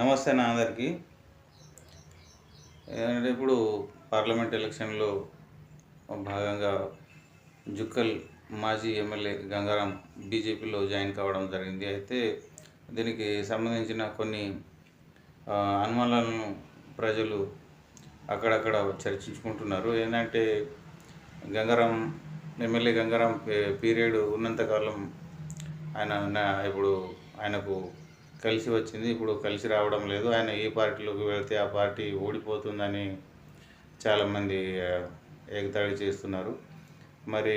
నమస్తే నా అందరికీ ఏంటంటే ఇప్పుడు పార్లమెంట్ ఎలక్షన్లో భాగంగా జుక్కల్ మాజీ ఎమ్మెల్యే గంగారాం బీజేపీలో జాయిన్ కావడం జరిగింది. అయితే దీనికి సంబంధించిన కొన్ని అనుమానాలను ప్రజలు అక్కడక్కడ చర్చించుకుంటున్నారు. ఏంటంటే గంగారాం ఎమ్మెల్యే గంగారాం పీరియడ్ ఉన్నంతకాలం ఆయన ఇప్పుడు ఆయనకు కలిసి వచ్చింది. ఇప్పుడు కలిసి రావడం లేదు. ఆయన ఏ పార్టీలోకి వెళ్తే ఆ పార్టీ ఓడిపోతుందని చాలామంది ఏకతాళి ఎగతాళి చేస్తున్నారు. మరి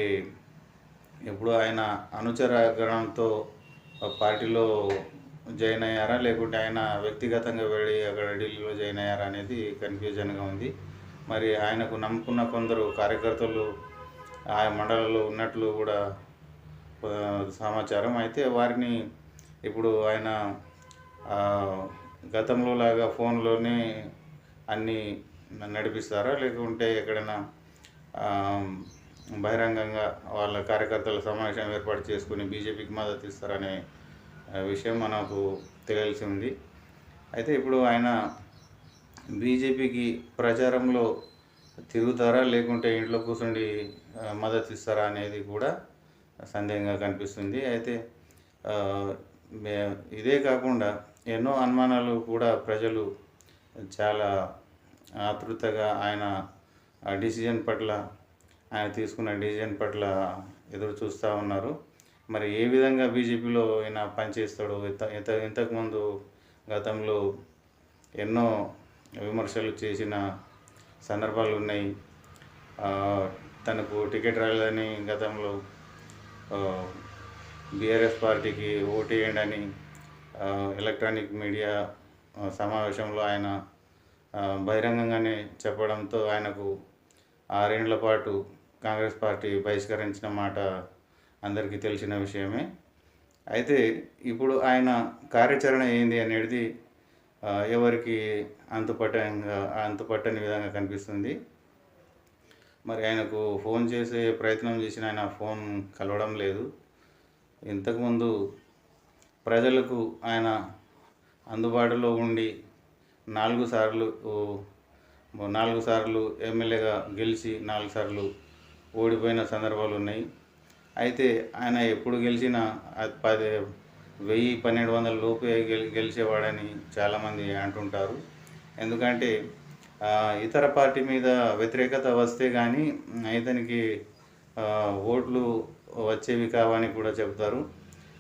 ఇప్పుడు ఆయన అనుచరగణంతో ఆ పార్టీలో జాయిన్ అయ్యారా? లేకుంటే ఆయన వ్యక్తిగతంగా వెళ్ళి అక్కడ ఢిల్లీలో జాయిన్ అయ్యారా అనేది కన్ఫ్యూజన్గా ఉంది. మరి ఆయనకు నమ్ముకున్న కొందరు కార్యకర్తలు ఆ మండలంలో ఉన్నట్లు కూడా సమాచారం. అయితే వారిని ఇప్పుడు ఆయన గతంలో లాగా ఫోన్లోనే అన్నీ నడిపిస్తారా? లేకుంటే ఎక్కడైనా బహిరంగంగా వాళ్ళ కార్యకర్తల సమావేశం ఏర్పాటు చేసుకుని బీజేపీకి మద్దతు ఇస్తారనే విషయం మనకు తెలియాల్సి ఉంది. అయితే ఇప్పుడు ఆయన బీజేపీకి ప్రచారంలో తిరుగుతారా? లేకుంటే ఇంట్లో కూర్చుండి మద్దతు ఇస్తారా అనేది కూడా సందేహంగా కనిపిస్తుంది. అయితే ఇదే కాకుండా ఎన్నో అనుమానాలు కూడా ప్రజలు చాలా ఆతృతగా ఆయన డిసిజన్ పట్ల ఆయన తీసుకున్న డిసిజన్ పట్ల ఎదురు చూస్తూ ఉన్నారు. మరి ఏ విధంగా బీజేపీలో ఆయన పనిచేస్తాడు ఇంత ఇంత ఇంతకుముందు గతంలో ఎన్నో విమర్శలు చేసిన సందర్భాలు ఉన్నాయి. తనకు టికెట్ రాలేదని గతంలో బీఆర్ఎస్ పార్టీకి ఓటేయండి అని ఎలక్ట్రానిక్ మీడియా సమావేశంలో ఆయన బహిరంగంగానే చెప్పడంతో ఆయనకు ఆరేండ్ల పాటు కాంగ్రెస్ పార్టీ బహిష్కరించిన మాట అందరికీ తెలిసిన విషయమే. అయితే ఇప్పుడు ఆయన కార్యాచరణ ఏంది అనేది ఎవరికి అంతుపట్టంగా అంతుపట్టని విధంగా కనిపిస్తుంది. మరి ఆయనకు ఫోన్ చేసే ప్రయత్నం చేసిన ఆయన ఫోన్ కలవడం లేదు. ఇంతకుముందు ప్రజలకు ఆయన అందుబాటులో ఉండి నాలుగు సార్లు నాలుగు సార్లు ఎమ్మెల్యేగా గెలిచి నాలుగు సార్లు ఓడిపోయిన సందర్భాలు ఉన్నాయి. అయితే ఆయన ఎప్పుడు గెలిచినా పది వెయ్యి పన్నెండు వందల లోపే గెలి గెలిచేవాడని చాలామంది అంటుంటారు. ఎందుకంటే ఇతర పార్టీ మీద వ్యతిరేకత వస్తే కానీ ఇతనికి ఓట్లు వచ్చేవి కావని కూడా చెబుతారు.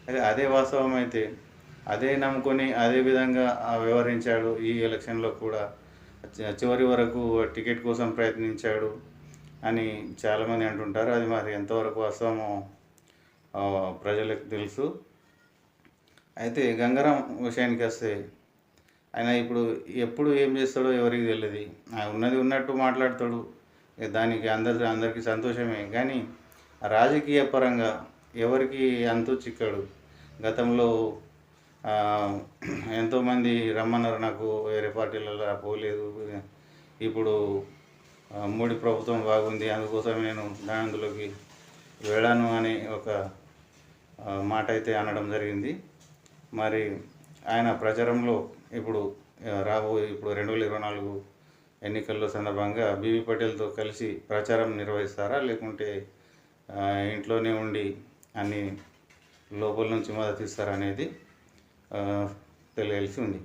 అయితే అదే వాస్తవం అయితే అదే నమ్ముకొని అదే విధంగా వ్యవహరించాడు ఈ ఎలక్షన్లో కూడా. చివరి వరకు టికెట్ కోసం ప్రయత్నించాడు అని చాలామంది అంటుంటారు. అది మరి ఎంతవరకు వాస్తవమో ప్రజలకు తెలుసు. అయితే గంగారాం విషయానికి వస్తే ఆయన ఇప్పుడు ఎప్పుడు ఏం చేస్తాడో ఎవరికి తెలియదు ఆయన ఉన్నది ఉన్నట్టు మాట్లాడతాడు. దానికి అందరి అందరికీ సంతోషమే. కానీ రాజకీయ పరంగా ఎవరికి అంతు చిక్కాడు. గతంలో ఎంతోమంది రమ్మన్నారు నాకు వేరే పార్టీలలో పోలేదు. ఇప్పుడు మోడీ ప్రభుత్వం బాగుంది. అందుకోసం నేను దానిలోకి వెళ్ళాను అని ఒక మాట అయితే అనడం జరిగింది. మరి ఆయన ప్రచారంలో ఇప్పుడు ఆ, రాబోయే ఇప్పుడు రెండు వేల ఇరవై నాలుగు ఎన్నికల్లో సందర్భంగా బీవీ పటేల్తో కలిసి ప్రచారం నిర్వహిస్తారా? లేకుంటే ఇంట్లోనే ఉండి అన్ని లోపల నుంచి మద్దతు ఇస్తారనేది తెలియాల్సి ఉంది.